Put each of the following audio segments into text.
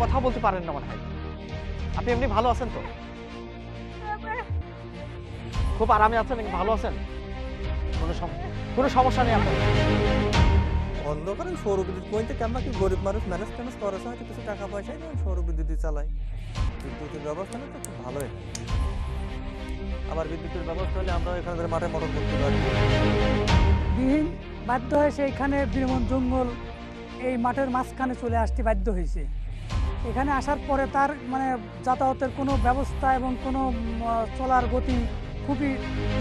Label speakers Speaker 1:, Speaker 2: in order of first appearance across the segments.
Speaker 1: কথা বলতে পারেন না মনে হয়। আপনি এমনি ভালো আছেন তো? খুব আরামে আছেন ভালো আছেন? কোনো কোনো সমস্যা নেই আপনার?
Speaker 2: সৌর বিদ্যুৎ পয়েন্টে কেমন কি গরিব মানুষ ম্যানেজ ট্যানেজ করার সময় কিছু টাকা সৌর বিদ্যুৎ চালাই বিদ্যুতের ব্যবস্থা তো খুব ভালোই আবার বিদ্যুতের ব্যবস্থা হলে আমরা এখানে ধরে মাঠে মোটর করতে পারি।
Speaker 3: বিহীন বাধ্য হয়ে সেইখানে বীরমন জঙ্গল এই মাঠের মাঝখানে চলে আসতে বাধ্য হয়েছে। এখানে আসার পরে তার মানে যাতায়াতের কোনো ব্যবস্থা এবং কোনো চলার গতি খুবই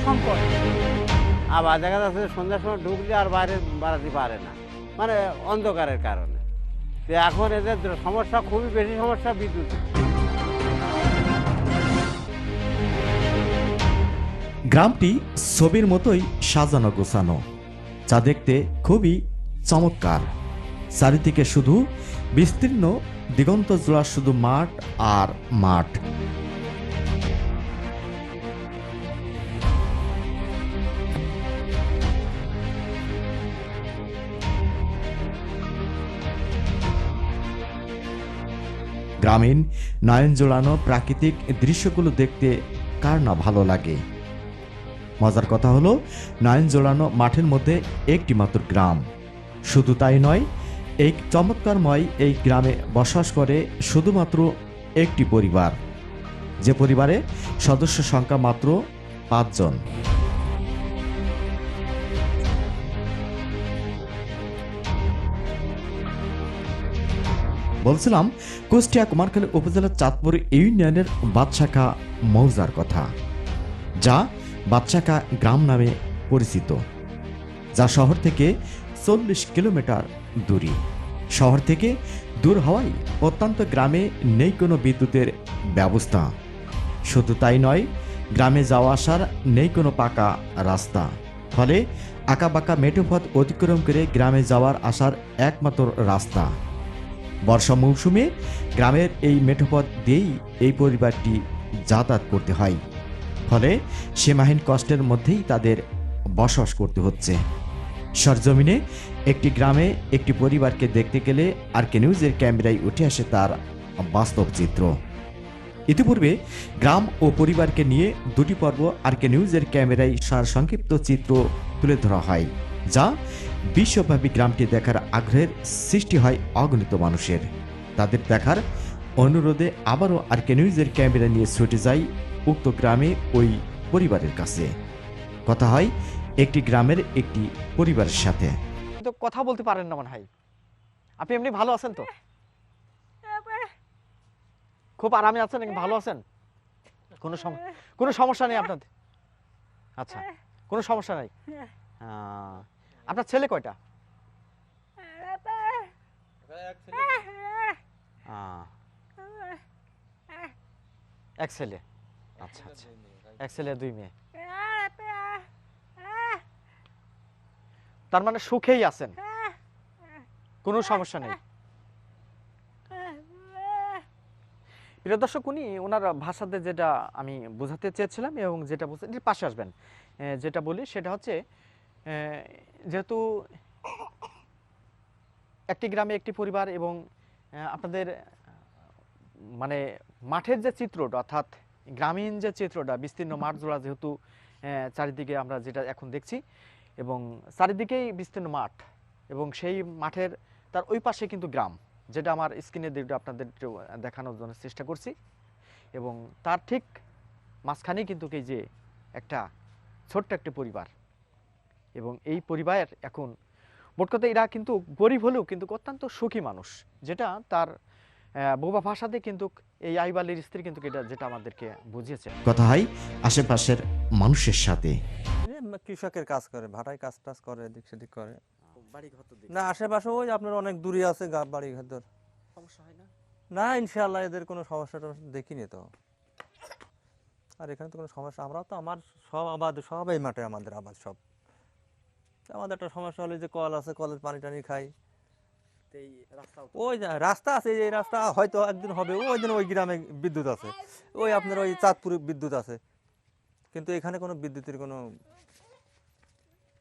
Speaker 3: সংকট।
Speaker 4: আবার দেখা যাচ্ছে সন্ধ্যার সময় ঢুকলে আর বাইরে বাড়াতে পারে না মানে অন্ধকারের কারণে। তো এখন এদের সমস্যা খুবই বেশি সমস্যা বিদ্যুৎ।
Speaker 5: গ্রামটি ছবির মতোই সাজানো গোছানো যা দেখতে খুবই চমৎকার। চারিদিকে শুধু বিস্তীর্ণ দিগন্ত জোড়া শুধু মাঠ আর মাঠ। গ্রামীণ নয়ন জোড়ানো প্রাকৃতিক দৃশ্যগুলো দেখতে কার না ভালো লাগে? মজার কথা হলো, নয়ন জোড়ানো মাঠের মধ্যে একটি মাত্র গ্রাম। শুধু তাই নয় এই চমৎকারময় এই গ্রামে বসবাস করে শুধুমাত্র একটি পরিবার। যে পরিবারে সদস্য সংখ্যা মাত্র পাঁচজন। বলছিলাম, কুষ্টিয়া কুমারখালী উপজেলার চাঁদপুর ইউনিয়নের বাদশাখা মৌজার কথা, যা বাদশাখা গ্রাম নামে পরিচিত, যা শহর থেকে চল্লিশ কিলোমিটার দূরে। শহর থেকে দূর হওয়ায় প্রত্যন্ত গ্রামে নেই কোনো বিদ্যুতের ব্যবস্থা। শুধু তাই নয়, গ্রামে যাওয়া আসার নেই কোনো পাকা রাস্তা। ফলে আঁকাবাঁকা মেঠোপথ অতিক্রম করে গ্রামে যাওয়ার আসার একমাত্র রাস্তা। বর্ষা মৌসুমে গ্রামের এই মেঠোপথ দিয়েই এই পরিবারটি যাতায়াত করতে হয়। ফলে সীমাহীন কষ্টের মধ্যেই তাদের বসবাস করতে হচ্ছে। সরজমিনে একটি গ্রামে একটি পরিবারকে দেখতে গেলে আর কে নিউজের ক্যামেরায় উঠে আসে তার বাস্তব চিত্র। ইতিপূর্বে গ্রাম ও পরিবারকে নিয়ে দুটি পর্ব আর কে নিউজের ক্যামেরায় সার সংক্ষিপ্ত চিত্র তুলে ধরা হয়, যা বিশ্বব্যাপী গ্রামটি দেখার আগ্রহের সৃষ্টি হয় অগণিত মানুষের। তাদের দেখার অনুরোধে আবারও আর কে নিউজের ক্যামেরা নিয়ে ছুটে যায় উক্ত গ্রামে ওই পরিবারের কাছে। কথা হয় একটি গ্রামের একটি পরিবারের সাথে।
Speaker 1: কথা বলতে পারেন না মনে হয়। আপনি এমনি ভালো আছেন তো? খুব আরামে আছেন ভালো আছেন? কোনো কোনো সমস্যা নেই আপনাদের? আচ্ছা কোনো সমস্যা নাই? আপনার ছেলে কয়টা? এক ছেলে। আচ্ছা আচ্ছা। এক ছেলে, দুই মেয়ে। তার মানে সুখেই আছেন। কোনো সমস্যা নেই। প্রিয় দর্শক, উনি ওনার ভাষাতে যেটা আমি বোঝাতে চেয়েছিলাম এবং যেটা এর পাশে আসবেন। যেটা বলি সেটা হচ্ছে যেহেতু একটি গ্রামে একটি পরিবার এবং আপনাদের মানে মাঠের যে চিত্রটা, অর্থাৎ গ্রামীণ যে চিত্রটা, বিস্তীর্ণ মাঠ জোড়া যেহেতু চারিদিকে আমরা যেটা এখন দেখছি এবং চারিদিকেই বিস্তীর্ণ মাঠ এবং সেই মাঠের তার ওই পাশে কিন্তু গ্রাম, যেটা আমার স্ক্রিনে দিকটা আপনাদের দেখানোর জন্য চেষ্টা করছি। এবং তার ঠিক মাঝখানেই কিন্তু এই যে একটা ছোট্ট একটা পরিবার। এবং এই পরিবার এখন মোট কথা এরা কিন্তু গরিব হলেও কিন্তু অত্যন্ত সুখী মানুষ, যেটা তার বোবা ভাষাতে কিন্তু এই আইবালের স্ত্রী কিন্তু এটা যেটা আমাদেরকে বুঝিয়েছে।
Speaker 5: কথা হয় আশেপাশের মানুষের সাথে।
Speaker 2: কৃষকের কাজ করে ভাটায় কাজ টাজ করে এদিক সেদিক করে।
Speaker 1: বাড়ি ঘর তো
Speaker 2: না আশেপাশে ওই আপনার অনেক দূরে আছে গা- বাড়ি ঘর
Speaker 1: সমস্যা হয় না?
Speaker 2: না ইনশাআল্লাহ এদের কোনো সমস্যা দেখিনি তো। আর এখানে তো কোনো সমস্যা আমরা তো আমার সব আবাদ সব এই মাঠে আমাদের আবাদ সব। আমাদের একটা সমস্যা হলে যে কল আছে কলের পানি টানি খাই। ওই রাস্তা আছে এই রাস্তা হয়তো একদিন হবে ওই দিন ওই গ্রামে বিদ্যুৎ আছে। ওই আপনার ওই চাঁদপুরে বিদ্যুৎ আছে। কিন্তু এখানে কোনো বিদ্যুতের কোনো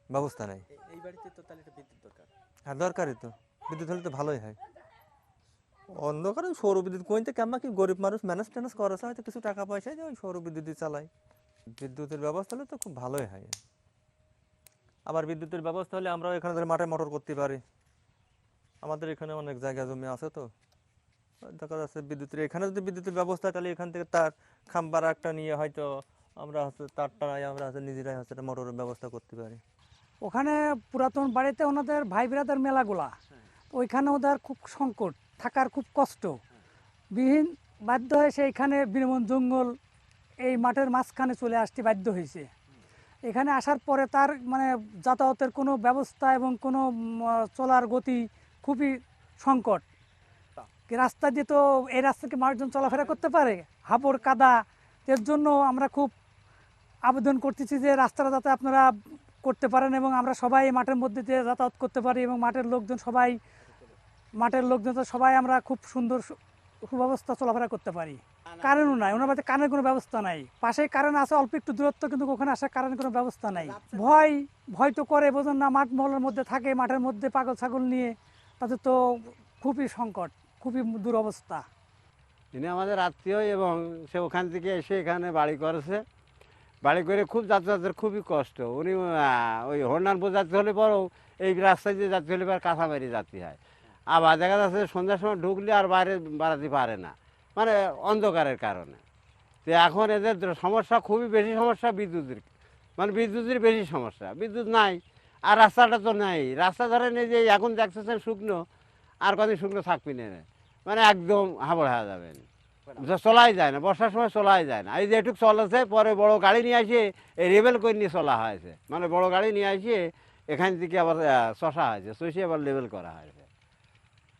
Speaker 2: ব্যবস্থা নেই।
Speaker 1: এই বাড়িতে তো তাহলে বিদ্যুৎ দরকার।
Speaker 2: হ্যাঁ দরকারই তো। বিদ্যুৎ হলে তো ভালোই হয়। অন্ধকারে সৌর বিদ্যুৎ কইতে কেমন কি গরিব মানুষ ম্যানেজ ট্যানেজ করেছে হয়তো কিছু টাকা পয়সা দিয়ে ওই সৌর বিদ্যুৎ চালায়। বিদ্যুতের ব্যবস্থা হলে তো খুব ভালোই হয়। আবার বিদ্যুতের ব্যবস্থা হলে আমরাও এখানে ধরে মাঠে মোটর করতে পারি। আমাদের এখানে অনেক জায়গা জমি আছে তো। দেখা যাচ্ছে বিদ্যুতের, এখানে যদি বিদ্যুতের ব্যবস্থা তাহলে এখান থেকে তার খাম্বার একটা নিয়ে হয়তো আমরা হচ্ছে তার টানাই আমরা হচ্ছে নিজেরাই হচ্ছে মোটরের ব্যবস্থা করতে পারি।
Speaker 3: ওখানে পুরাতন বাড়িতে ওনাদের ভাই বিরাদের মেলাগুলা। ওইখানে ওদের খুব সংকট, থাকার খুব কষ্ট। বিহীন বাধ্য হয়ে সেইখানে বীরমন জঙ্গল এই মাঠের মাঝখানে চলে আসতে বাধ্য হয়েছে। এখানে আসার পরে তার মানে যাতায়াতের কোনো ব্যবস্থা এবং কোনো চলার গতি খুবই সংকট। রাস্তা দিয়ে তো এই রাস্তা কি মানুষজন চলাফেরা করতে পারে? হাবড় কাদা। এর জন্য আমরা খুব আবেদন করতেছি যে রাস্তাটা যাতে আপনারা করতে পারেন এবং আমরা সবাই মাঠের মধ্যে দিয়ে যাতায়াত করতে পারি এবং মাঠের লোকজন সবাই, মাঠের লোকজন তো সবাই আমরা খুব সুন্দর সুব্যবস্থা চলাফেরা করতে পারি। কারেন্টও নাই। ওনার বাড়িতে কারেন্টের কোনো ব্যবস্থা নাই। পাশে কারেন্ট আছে, অল্প একটু দূরত্ব, কিন্তু ওখানে আসার কারেন্টের কোনো ব্যবস্থা নাই। ভয় ভয় তো করে, বোঝেন না, মাঠ মহলের মধ্যে থাকে, মাঠের মধ্যে পাগল ছাগল নিয়ে তাদের তো খুবই সংকট, খুবই দুরবস্থা।
Speaker 4: তিনি আমাদের আত্মীয় এবং সে ওখান থেকে এসে এখানে বাড়ি করেছে। বাড়ি করে খুব যাতায়াতের খুবই কষ্ট। উনি ওই হরনার বোঝাতে হলে বড় এই রাস্তায় দিয়ে যাতে হলে এবার কাঁথামারি যাতে হয়। আবার দেখা যাচ্ছে সন্ধ্যার সময় ঢুকলে আর বাইরে বাড়াতে পারে না মানে অন্ধকারের কারণে। তো এখন এদের সমস্যা খুবই বেশি সমস্যা বিদ্যুতের মানে বিদ্যুতের বেশি সমস্যা। বিদ্যুৎ নাই আর রাস্তাটা তো নাই। রাস্তা ধরেন এই যে এখন দেখতেছেন শুকনো আর কদিন শুকনো থাকবি না মানে একদম হাবড় হয়ে যাবেন। চলাই যায় না বর্ষার সময় চলাই যায় না। এই যে একটু চলেছে পরে বড় গাড়ি নিয়ে আসে এই লেবেল করে নিয়ে চলা হয়েছে। মানে বড় গাড়ি নিয়ে আসে এখান থেকে আবার চষা হয়েছে চষে আবার লেবেল করা হয়েছে।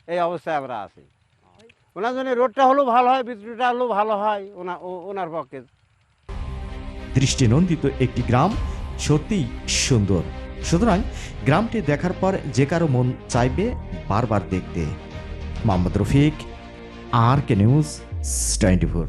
Speaker 4: এই অবস্থায় আমরা আছি। ওনার জন্য রোডটা হলেও ভালো হয় বিদ্যুৎটা হলেও ভালো হয় ওনা ও- ওনার পক্ষে।
Speaker 5: দৃষ্টিনন্দিত একটি গ্রাম সত্যিই সুন্দর। সুতরাং গ্রামটি দেখার পর যে কারও মন চাইবে বারবার দেখতে। Mohammad Rafiq R K news twenty four.